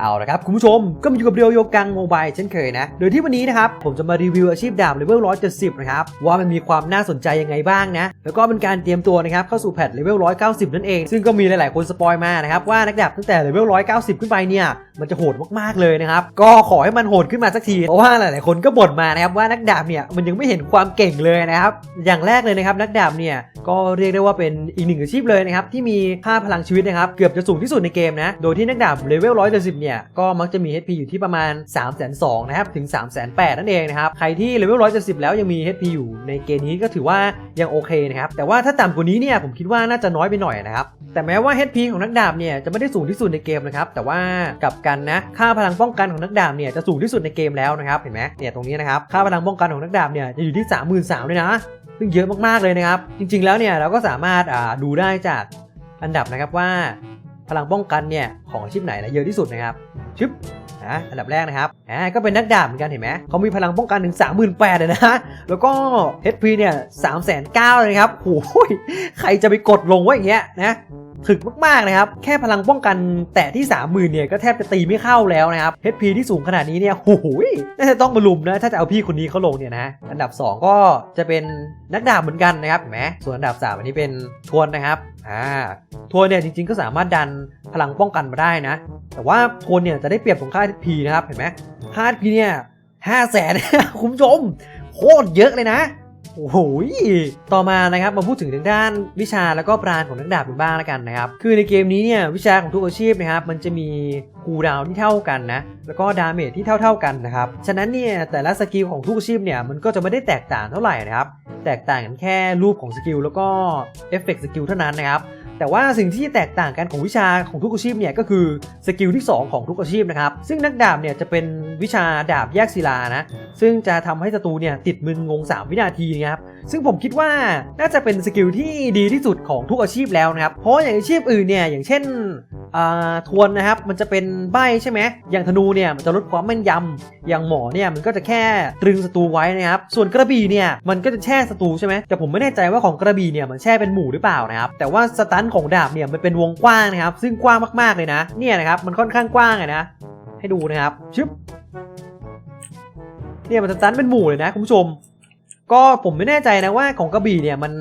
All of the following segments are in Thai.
เอาละครับ คุณผู้ชมก็มาอยู่กับเรียวโยกังโมบายเช่นเคยนะ โดยที่วันนี้นะครับ ผมจะมารีวิวอาชีพดาบเลเวล 170 นะครับ ว่ามันมีความน่าสนใจยังไงบ้างนะ แล้วก็เป็นการเตรียมตัวนะครับ เข้าสู่แพทเลเวล 190 นั่นเอง ซึ่งก็มีหลาย ๆ คนสปอยมานะครับ ว่านักดาบตั้งแต่เลเวล 190 ขึ้นไปเนี่ยมันจะโหดมากๆเลยนะครับ ก็ขอให้มันโหดขึ้นมาสักที เพราะว่าหลาย ๆ คนก็บ่นมานะครับว่านักดาบเนี่ยมันยังไม่เห็นความเก่งเลยนะครับ อย่างแรกเลยนะครับนักดาบเนี่ยก็เรียกได้ว่าเป็นอีกหนึ่งอาชีพเลยนะครับที่มีค่าพลังชีวิตนะครับเกือบจะสูงที่สุดในเกมนะ โดยที่นักดาบเลเวล 170เนี่ยก็มักจะมี HP อยู่ที่ประมาณ 3 2 0 0 0นะครับถึง 3 8 0 0 0นั่นเองนะครับใครที่เลเวล170 แล้วยังมี HP อยู่ในเกมนี้ก็ถือว่ายังโอเคนะครับแต่ว่าถ้าต่ำกว่านี้เนี่ยผมคิดว่าน่าจะน้อยไปหน่อยนะครับแต่แม้ว่า HP ของนักดาบเนี่ยจะไม่ได้สูงที่สุดในเกมนะครับแต่ว่ากับกันนะค่าพลังป้องกันของนักดาบเนี่ยจะสูงที่สุดในเกมแล้วนะครับเห็นไหมเนี่ยตรงนี้นะครับค่าพลังป้องกันของนักดาบเนี่ยจะอยู่ที่ 33,000เลยนะซึ่งเยอะมากๆเลยนะครับจริง ๆแล้วเนี่ยเราก็สามารถดูได้จากอันดับนะครับว่า พลังป้องกันเนี่ยของอาชีพไหนนะเยอะที่สุดนะครับชึบนะอันดับแรกนะครับอ่าก็เป็นนักดาบเหมือนกันเห็นไหมเขามีพลังป้องกันถึง 38,000เลยนะ แล้วก็ HP เนี่ย3,900เลยครับโอ้โหใครจะไปกดลงว่าอย่างเงี้ยนะ ถึกมากๆนะครับ แค่พลังป้องกันแตะที่ 30,000เนี่ยก็แทบจะตีไม่เข้าแล้วนะครับ HP ที่สูงขนาดนี้เนี่ยโอ้โหน่าจะต้องมาลุมนะ ถ้าจะเอาพี่คนนี้เขาลงเนี่ยนะอันดับ 2 ก็จะเป็นนักดาบเหมือนกันนะครับเห็นไหมส่วนอันดับ 3 อันนี้เป็นทวนนะครับอ่าทวนเนี่ยจริงๆก็สามารถดันพลังป้องกันมาได้นะ แต่ว่าทวนเนี่ยจะได้เปรียบของค่า HP นะครับเห็นไหมค่า HP เนี่ยห้าแสนคุณผู้ชมโคตรเยอะเลยนะ โอ้โหต่อมานะครับมาพูดถึงทางด้านวิชาแล้วก็ปราณของนักดาบกันบ้างแล้วกันนะครับ คือในเกมนี้เนี่ยวิชาของทุกอาชีพนะครับมันจะมีคูลดาวน์ที่เท่ากันนะแล้วก็ดาเมจที่เท่า ๆกันนะครับ ฉะนั้นเนี่ยแต่ละสกิลของทุกอาชีพเนี่ยมันก็จะไม่ได้แตกต่างเท่าไหร่นะครับ แตกต่างกันแค่รูปของสกิลแล้วก็เอฟเฟกต์สกิลเท่านั้นนะครับแต่ว่าสิ่งที่แตกต่างกันของวิชาของทุกอาชีพเนี่ยก็คือสกิลที่ 2 ของทุกอาชีพนะครับ ซึ่งนักดาบเนี่ยจะเป็นวิชาดาบแยกศิลานะซึ่งจะทำให้ศัตรูเนี่ยติดมึนงง 3 วินาทีนะครับ ซึ่งผมคิดว่าน่าจะเป็นสกิลที่ดีที่สุดของทุกอาชีพแล้วนะครับ เพราะอย่างอาชีพอื่นเนี่ยอย่างเช่นทวนนะครับมันจะเป็นใบใช่ไหมอย่างธนูเนี่ยมันจะลดความแม่นยำอย่างหมอเนี่ยมันก็จะแค่ตรึงศัตรูไว้นะครับ ส่วนกระบี่เนี่ยมันก็จะแช่ศัตรูใช่ไหมแต่ผมไม่แน่ใจว่าของกระบี่เนี่ยมันแช่เป็นหมู่หรือเปล่านะครับ แต่ว่าสตันของดาบเนี่ยมันเป็นวงกว้างนะครับ ซึ่งกว้างมากๆเลยนะ เนี่ยนะครับมันค่อนข้างกว้างเลยนะ ให้ดูนะครับชึบเนี่ยมันสตันเป็นหมู่เลยนะคุณผู้ชม ก็ผมไม่แน่ใจนะว่าของกระบี่เนี่ยมัน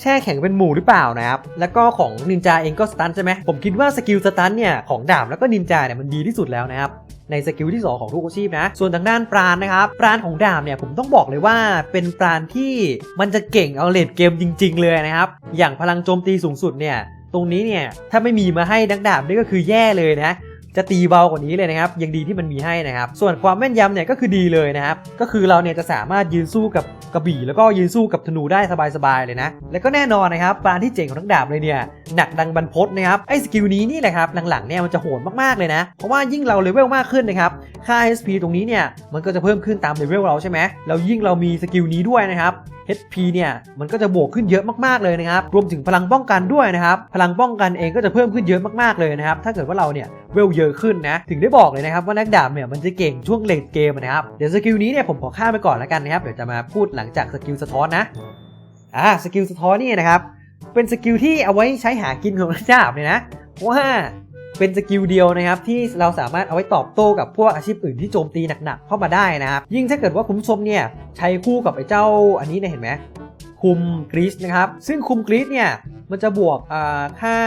แช่แข็งเป็นหมู่หรือเปล่านะครับ แล้วก็ของนินจาเองก็สตันใช่ไหม ผมคิดว่าสกิลสตันเนี่ยของดาบแล้วก็นินจาเนี่ยมันดีที่สุดแล้วนะครับ ในสกิลที่ 2 ของทุกอาชีพนะ ส่วนทางด้านปราณนะครับ ปราณของดาบเนี่ยผมต้องบอกเลยว่าเป็นปราณที่มันจะเก่งเอาเลดเกมจริง ๆ เลยนะครับ อย่างพลังโจมตีสูงสุดเนี่ย ตรงนี้เนี่ยถ้าไม่มีมาให้นักดาบนี่ก็คือแย่เลยนะ จะตีเบากว่านี้เลยนะครับยังดีที่มันมีให้นะครับ ส่วนความแม่นยำเนี่ยก็คือดีเลยนะครับ ก็คือเราเนี่ยจะสามารถยืนสู้กับกระบี่ แล้วก็ยืนสู้กับธนูได้สบายๆเลยนะ แล้วก็แน่นอนนะครับปาณที่เจ๋งของนักดาบเลยเนี่ยหนักดังบรรพตนะครับไอ้สกิลนี้นี่แหละครับหลังๆเนี่ยมันจะโหดมากๆเลยนะ เพราะว่ายิ่งเราเลเวลมากขึ้นนะครับค่า HP ตรงนี้เนี่ยมันก็จะเพิ่มขึ้นตามเลเวลเราใช่ไหมแล้วยิ่งเรามีสกิลนี้ด้วยนะครับ HP เนี่ยมันก็จะบวกขึ้นเยอะมากๆเลยนะครับ รวมถึงพลังป้องกันด้วยนะครับ พลังป้องกันเองก็จะเพิ่มขึ้นเยอะมากๆเลยนะครับ ถ้าเกิดว่าเราเนี่ยเวลเยอะขึ้นนะ ถึงได้บอกเลยนะครับว่านักดาบเนี่ยมันจะเก่งช่วงเลดเกมนะครับเดี๋ยวสกิลนี้เนี่ยผมขอข้ามไปก่อนแล้วกันนะครับเดี๋ยวจะมาพูดหลังจากสกิลสะท้อนนะอ่าสกิลสะท้อนนี่นะครับเป็นสกิลที่เอาไว้ใช้หากินของนักดาบเนะเพราะว่าเป็นสกิลเดียวนะครับที่เราสามารถเอาไว้ตอบโต้กับพวกอาชีพอื่นที่โจมตีหนักๆเข้ามาได้นะครับยิ่งถ้าเกิดว่าคุณผู้ชมเนี่ยใช้คู่กับไอ้เจ้าอันนี้เนี่ยเห็นไหม คุมกรีซนะครับ ซึ่งคุมกรีซเนี่ย มันจะบวกค่า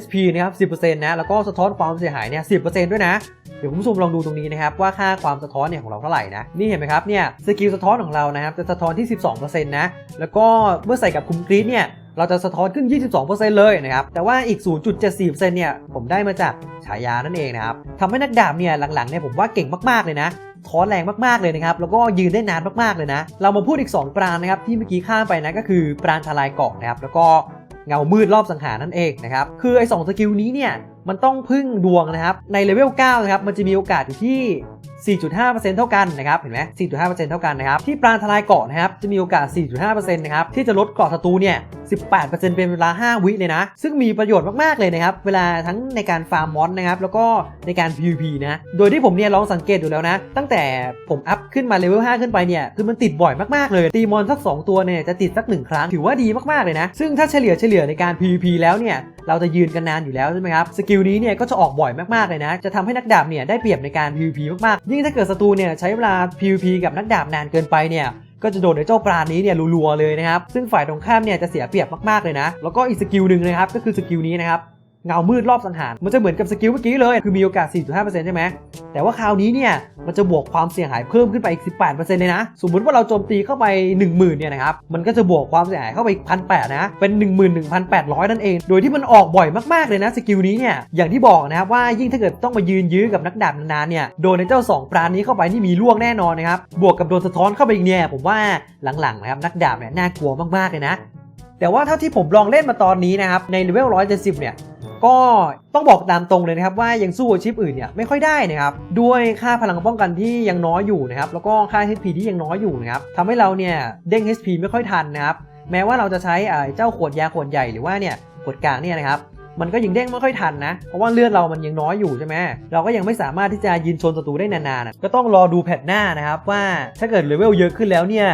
HP นะครับ 10%นะ แล้วก็สะท้อนความเสียหายเนี่ย 10%ด้วยนะ เดี๋ยวคุณผู้ชมลองดูตรงนี้นะครับ ว่าค่าความสะท้อนเนี่ยของเราเท่าไหร่นะ นี่เห็นไหมครับ เนี่ย สกิลสะท้อนของเรานะครับ จะสะท้อนที่ 12%นะ แล้วก็เมื่อใส่กับคุมกรีซเนี่ยเราจะสะท้อนขึ้น 22%เลยนะครับ แต่ว่าอีก 0.74%เนี่ย ผมได้มาจากฉายานั่นเองนะครับ ทำให้นักดาบเนี่ยหลังๆเนี่ยผมว่าเก่งมากๆเลยนะ ถอนแรงมากๆเลยนะครับ แล้วก็ยืนได้นานมากๆเลยนะ เรามาพูดอีก 2 ปรางนะครับที่เมื่อกี้ข้ามไปนะก็คือปรางทลายเกาะนะครับ แล้วก็เงามืดรอบสังหารนั่นเองนะครับ คือไอ้สองสกิลนี้เนี่ยมันต้องพึ่งดวงนะครับ ในเลเวล9นะครับมันจะมีโอกาสอยู่ที่ 4.5%เท่ากันนะครับเห็นไหม4.5%เท่ากันนะครับที่ปราทลายเกาะนะครับจะมีโอกาส 4.5%นะครับที่จะลดเกาะศัตรูเนี่ย18%เป็นเวลา 5 วิเลยนะ ซึ่งมีประโยชน์มาก ๆ เลยนะครับ เวลาทั้งในการฟาร์มมอนนะครับ แล้วก็ในการ PVP นะ โดยที่ผมเนี่ยลองสังเกตดูแล้วนะ ตั้งแต่ผมอัพขึ้นมาเลเวล 5 ขึ้นไปเนี่ย คือมันติดบ่อยมาก ๆ เลย ตีมอนสัก 2 ตัวเนี่ย จะติดสัก 1 ครั้ง ถือว่าดีมาก ๆ เลยนะ ซึ่งถ้าเฉลี่ยเฉลี่ยในการ PVP แล้วเนี่ย เราจะยืนกันนานอยู่แล้วใช่ไหมครับสกิลนี้เนี่ยก็จะออกบ่อยมากๆเลยนะ จะทำให้นักดาบเนี่ยได้เปรียบในการ PVP มากๆ ยิ่งถ้าเกิดศัตรูเนี่ยใช้เวลา PVP กับนักดาบนานเกินไปเนี่ยก็จะโดนในเจ้าปราณนี้เนี่ยรัวๆเลยนะครับ ซึ่งฝ่ายตรงข้ามเนี่ยจะเสียเปรียบมากๆเลยนะ แล้วก็อีกสกิลหนึ่งนะครับก็คือสกิลนี้นะครับ เงามืดรอบสังหาร มันจะเหมือนกับสกิลเมื่อกี้เลย คือมีโอกาส 4.5%ใช่ไหม แต่ว่าคราวนี้เนี่ย มันจะบวกความเสียหายเพิ่มขึ้นไปอีก 18%เลยนะ สมมติว่าเราโจมตีเข้าไป 10,000 เนี่ยนะครับ มันก็จะบวกความเสียหายเข้าไปอีก1,800นะ เป็น 11,800 นั่นเอง โดยที่มันออกบ่อยมากๆเลยนะสกิลนี้เนี่ย อย่างที่บอกนะครับว่ายิ่งถ้าเกิดต้องมายืนยื้อกับนักดาบนานๆเนี่ย โดนในเจ้า 2 ปราณนี้เข้าไปนี่มีล่วงแน่นอนนะครับ บวกกับโดนสะท้อนเข้าไปอีกเนี่ย ผมว่าหลังๆนะครับนักดาบเนี่ยน่ากลัวมากๆเลยนะแต่ว่าเท่าที่ผมลองเล่นมาตอนนี้นะครับในเลเวล170 เนี่ย ก็ต้องบอกตามตรงเลยนะครับว่ายังสู้อาชีพอื่นเนี่ยไม่ค่อยได้นะครับด้วยค่าพลังป้องกันที่ยังน้อยอยู่นะครับแล้วก็ค่า HP ที่ยังน้อยอยู่นะครับทำให้เราเนี่ยเด้ง HP ไม่ค่อยทันนะครับแม้ว่าเราจะใช้เจ้าขวดยาขวดใหญ่หรือว่าเนี่ยขวดกลางเนี่ยนะครับมันก็ยังเด้งไม่ค่อยทันนะ เพราะว่าเลือดเรามันยังน้อยอยู่ใช่ไหมเราก็ยังไม่สามารถที่จะยืนชนศัตรูได้นานๆ ก็ต้องรอดูแพทหน้านะครับว่าถ้าเกิดเลเวลเยอะขึ้นแล้วเนี่ย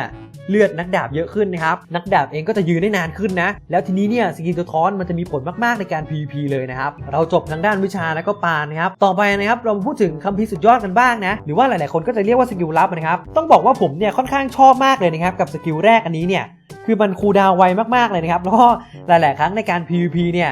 เลือดนักดาบเยอะขึ้นนะครับ นักดาบเองก็จะยืนได้นานขึ้นนะ แล้วทีนี้เนี่ยสกิลตัวท้อนมันจะมีผลมากๆในการ PVP เลยนะครับ เราจบทางด้านวิชาแล้วก็ปานนะครับ ต่อไปนะครับเราาพูดถึงคัมภีร์สุดยอดกันบ้างนะ หรือว่าหลายๆคนก็จะเรียกว่าสกิลลับนะครับ ต้องบอกว่าผมเนี่ยค่อนข้างชอบมากเลยนะครับกับสกิลแรกอันนี้เนี่ยคือมันคูดาวไวมากๆเลยนะครับ แล้วก็หลาย ๆ ครั้งในการ PVP เนี่ย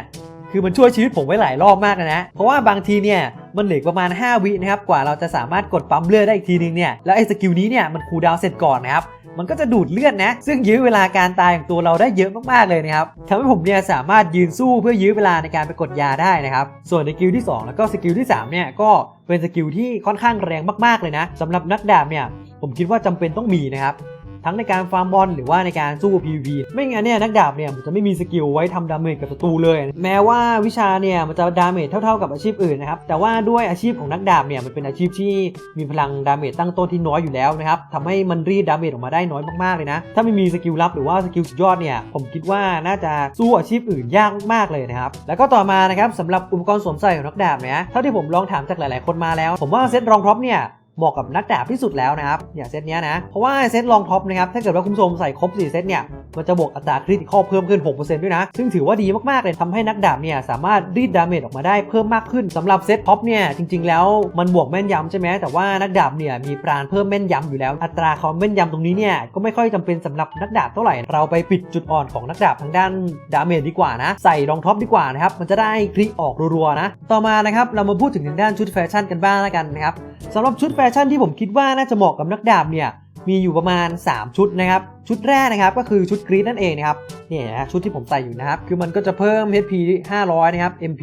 คือมันช่วยชีวิตผมไว้หลายรอบมากนะ เพราะว่าบางทีเนี่ยมันเหลือประมาณ 5 วินะครับกว่าเราจะสามารถกดปั๊มเลือดได้อีกทีนึงเนี่ยแล้วไอ้สกิลนี้เนี่ยมันคูลดาวน์เสร็จก่อนนะครับมันก็จะดูดเลือดนะ ซึ่งยื้อเวลาการตายของตัวเราได้เยอะมากๆเลยนะครับทำให้ผมเนี่ยสามารถยืนสู้เพื่อยื้อเวลาในการไปกดยาได้นะครับ ส่วนในสกิลที่ 2 แล้วก็สกิลที่ 3 เนี่ยก็เป็นสกิลที่ค่อนข้างแรงมากๆเลยนะสำหรับนักดาบเนี่ยผมคิดว่าจำเป็นต้องมีนะครับ ทั้งในการฟาร์มบอลหรือว่าในการสู้ PVP ไม่งั้นเนี่ยนักดาบเนี่ยมันจะไม่มีสกิลไว้ทำดาเมจกับศัตรูเลย แม้ว่าวิชาเนี่ยมันจะดาเมจเท่า ๆกับอาชีพอื่นนะครับแต่ว่าด้วยอาชีพของนักดาบเนี่ยมันเป็นอาชีพที่มีพลังดาเมจตั้งต้นที่น้อยอยู่แล้วนะครับทำให้มันรีดดาเมจออกมาได้น้อยมากๆเลยนะถ้าไม่มีสกิลลับหรือว่าสกิลสุดยอดเนี่ยผมคิดว่าน่าจะสู้อาชีพอื่นยากมากๆเลยนะครับแล้วก็ต่อมานะครับสำหรับอุปกรณ์สวมใส่ของนักดาบเนี่ยเท่าที่ผมลองถามจากหลาย ๆ คนมาแล้ว ผมว่าเซตรองท็อปเนี่ย เหมาะกับนักดาบที่สุดแล้วนะครับอย่างเซตเนี้ยนะเพราะว่าเซตลองท็อปนะครับถ้าเกิดว่าคุณผู้ชมใส่ครบ 4 เซตเนี่ยมันจะบวกอัตราคริติคอลเพิ่มขึ้น 6%ด้วยนะ ซึ่งถือว่าดีมาก ๆ เลยทำให้นักดาบเนี่ยสามารถรีดดาเมจออกมาได้เพิ่มมากขึ้นสำหรับเซตท็อปเนี่ยจริง ๆ แล้วมันบวกแม่นยำใช่ไหมแต่ว่านักดาบเนี่ยมีปราณเพิ่มแม่นยำอยู่แล้ว อัตราความแม่นยำตรงนี้เนี่ยก็ไม่ค่อยจำเป็นสำหรับนักดาบเท่าไหร่เราไปปิดจุดอ่อนของนักดาบทางด้านดาเมจดีกว่านะใส่รองท็อปดีกว่านะครับมันจะได้คลิกออกรัวๆนะต่อมานะครับเรามาพูดถึงทางด้านชุดแฟชั่นกันบ้างแล้วกันนะครับสำหรับชุดแฟชั่นที่ผมคิดว่าน่าจะเหมาะกับนักดาบเนี่ยมีอยู่ประมาณ 3 ชุดนะครับ ชุดแรกนะครับก็คือชุดกรีดนั่นเองนะครับเนี่ยนะชุดที่ผมใส่อยู่นะครับ คือมันก็จะเพิ่ม HP 500 นะครับ MP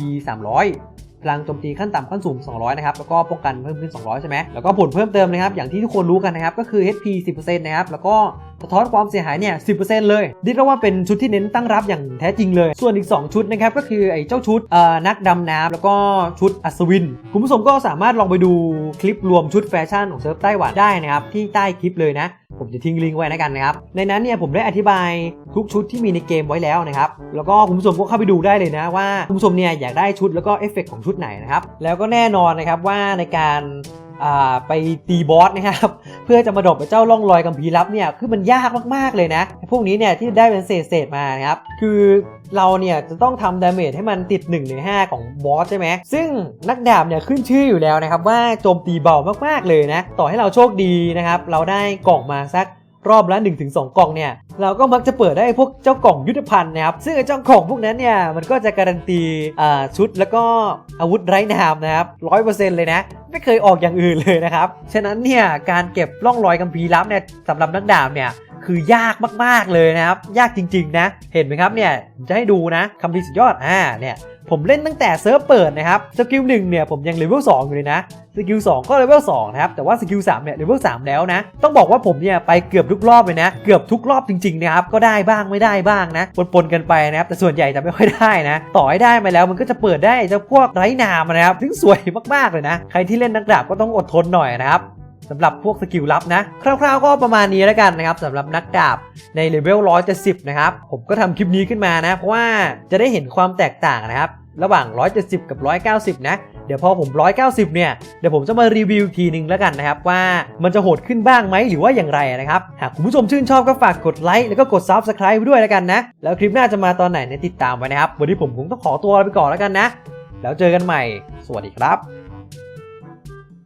300 พลังโจมตีขั้นต่ำขั้นสูง 200 นะครับ แล้วก็ป้องกันเพิ่มขึ้น 200 ใช่ไหมแล้วก็ผลเพิ่มเติมนะครับ อย่างที่ทุกคนรู้กันนะครับ ก็คือ HP 10%นะครับ แล้วก็สะท้อนความเสียหายเนี่ย10%เลยเรียกว่าเป็นชุดที่เน้นตั้งรับอย่างแท้จริงเลย ส่วนอีก 2 ชุดนะครับก็คือไอ้เจ้าชุดนักดำน้ำแล้วก็ชุดอัศวิน คุณผู้ชมก็สามารถลองไปดูคลิปรวมชุดแฟชั่นของเซิร์ฟไต้หวันได้นะครับ ที่ใต้คลิปเลยนะ ผมจะทิ้งลิงก์ไว้นะกันนะครับ ในนั้นเนี่ยผมได้อธิบายทุกชุดที่มีในเกมไว้แล้วนะครับ แล้วก็คุณผู้ชมก็เข้าไปดูได้เลยนะว่าคุณผู้ชมเนี่ยอยากได้ชุดแล้วก็เอฟเฟกต์ของชุดไหนนะครับแล้วก็แน่นอนนะครับว่าในการ ไปตีบอสนะครับเพื่อจะมาดบเจ้าล่องลอยกัมพีรับเนี่ยคือมันยากมากๆเลยนะพวกนี้เนี่ยที่ได้เป็นเศษๆมานะครับคือเราเนี่ยจะต้องทำดาเมจให้มันติด1ใน5ของบอสใช่ไหมซึ่งนักดาบเนี่ยขึ้นชื่ออยู่แล้วนะครับว่าโจมตีเบามากๆเลยนะต่อให้เราโชคดีนะครับเราได้กล่องมาสัก รอบละ 1-2 กล่องเนี่ย เราก็มักจะเปิดได้พวกเจ้ากล่องยุทธภัณฑ์นะครับ ซึ่งไอ้เจ้ากล่องพวกนั้นเนี่ย มันก็จะการันตีอ่าชุดแล้วก็อาวุธไร้นามนะครับร้อยเปอร์เซ็นต์เลยนะ ไม่เคยออกอย่างอื่นเลยนะครับ ฉะนั้นเนี่ยการเก็บร่องรอยกัมพีรับเนี่ยสำหรับนักดาบเนี่ย คือยากมากๆเลยนะครับ ยากจริง ๆ นะ เห็นไหมครับเนี่ยจะให้ดูนะคำพีสุดยอดอ่าเนี่ยผมเล่นตั้งแต่เซิร์ฟเปิดนะครับสกิลหนึ่งเนี่ยผมยังเลเวล2อยู่เลยนะสกิล2ก็เลเวล2นะครับแต่ว่าสกิล3เนี่ยเลเวล3แล้วนะ ต้องบอกว่าผมเนี่ยไปเกือบทุกรอบเลยนะ เกือบทุกรอบจริงๆนะครับก็ได้บ้างไม่ได้บ้างนะปนๆกันไปนะครับแต่ส่วนใหญ่จะไม่ค่อยได้นะ ต่อให้ได้มาแล้วมันก็จะเปิดได้เจ้าพวกไร้นามนะครับซึ่งสวยมากๆเลยนะ ใครที่เล่นนักดาบก็ต้องอดทนหน่อยนะครับ สำหรับพวกสกิลลับนะ คร่าวๆก็ประมาณนี้แล้วกันนะครับสำหรับนักดาบในเลเวล170 นะครับ ผมก็ทำคลิปนี้ขึ้นมานะ เพราะว่าจะได้เห็นความแตกต่างนะครับ ระหว่าง 170 กับ 190 นะ เดี๋ยวพอผม 190 เนี่ย เดี๋ยวผมจะมารีวิวอีกทีหนึ่งแล้วกันนะครับ ว่ามันจะโหดขึ้นบ้างไหมหรือว่าอย่างไรนะครับ หากคุณผู้ชมชื่นชอบก็ฝากกดไลค์แล้วก็กด Subscribe ด้วยแล้วกันนะ แล้วคลิปหน้าจะมาตอนไหนเนี่ยติดตามไว้นะครับ วันนี้ผมคงต้องขอตัวไปก่อนแล้วกันนะ แล้วเจอกันใหม่ สวัสดีครับ